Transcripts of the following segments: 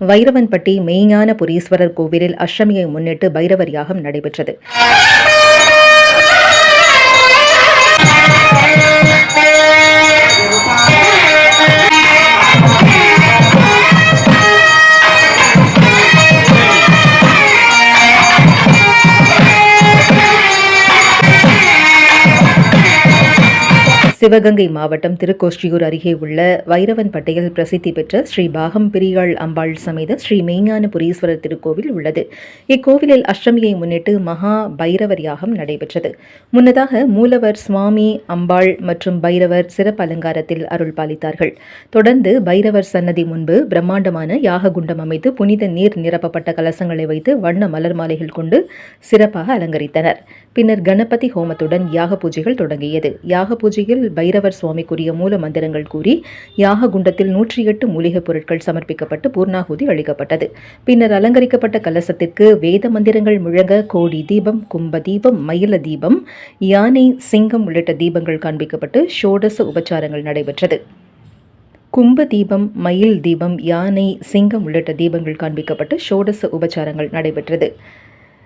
வைரவன்பட்டி மெய்ஞான புரீஸ்வரர் கோவிலில் அஷ்டமியை முன்னிட்டு பைரவர் யாகம் நடைபெற்றது. சிவகங்கை மாவட்டம் திருக்கோஷ்டியூர் அருகே உள்ள வைரவன்பட்டையில் பிரசித்தி பெற்ற ஸ்ரீ பாகம் பிரியாள் அம்பாள் சமேத ஸ்ரீ மெய்ஞான புரீஸ்வரர் திருக்கோவில் உள்ளது. இக்கோவிலில் அஷ்டமியை முன்னிட்டு மகா பைரவர் யாகம் நடைபெற்றது. முன்னதாக மூலவர் சுவாமி அம்பாள் மற்றும் பைரவர் சிறப்பு அலங்காரத்தில் அருள் பாலித்தார்கள். தொடர்ந்து பைரவர் சன்னதி முன்பு பிரம்மாண்டமான யாக குண்டம் அமைத்து புனித நீர் நிரப்பப்பட்ட கலசங்களை வைத்து வண்ண மலர் மாலைகள் கொண்டு சிறப்பாக அலங்கரித்தனர். பின்னர் கணபதி ஹோமத்துடன் யாக பூஜைகள் தொடங்கியது. யாக பூஜையில் பைரவர் சுவாமிக்குரிய மூல மந்திரங்கள் கூறி யாக குண்டத்தில் நூற்றி எட்டு மூலிகைப் பொருட்கள் சமர்ப்பிக்கப்பட்டு பூர்ணாகுதி அளிக்கப்பட்டது. பின்னர் அலங்கரிக்கப்பட்ட கலசத்திற்கு வேத மந்திரங்கள் முழங்க கோடி தீபம் கும்ப தீபம் மயில தீபம் யானை சிங்கம் உள்ளிட்ட தீபங்கள் காண்பிக்கப்பட்டு ஷோடச உபச்சாரங்கள் நடைபெற்றது. கும்ப தீபம் மயில் தீபம் யானை சிங்கம் உள்ளிட்ட தீபங்கள் காண்பிக்கப்பட்டு ஷோடச உபச்சாரங்கள் நடைபெற்றது.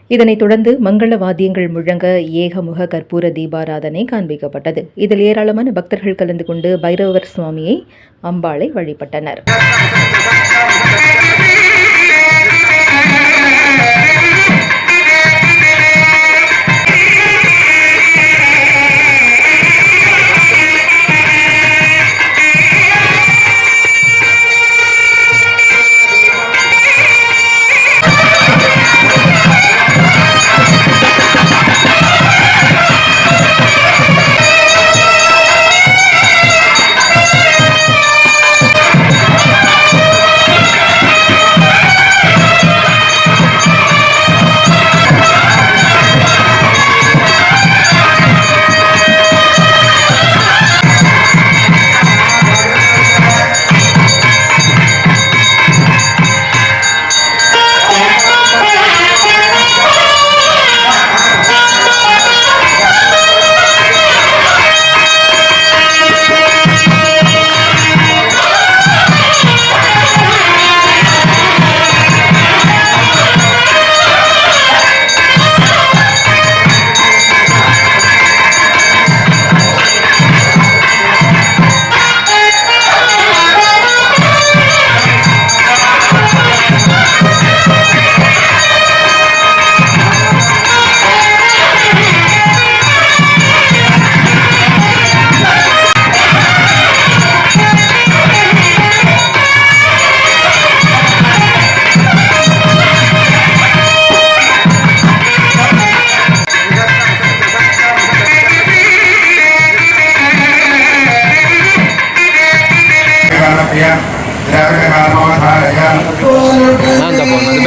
இதனைத் தொடர்ந்து மங்கள வாத்தியங்கள் முழங்க ஏகமுக கற்பூர தீபாராதனை காண்பிக்கப்பட்டது. இதில் ஏராளமான பக்தர்கள் கலந்து கொண்டு பைரவர் சுவாமியை அம்பாளை வழிபட்டனர். ஆனந்த போனது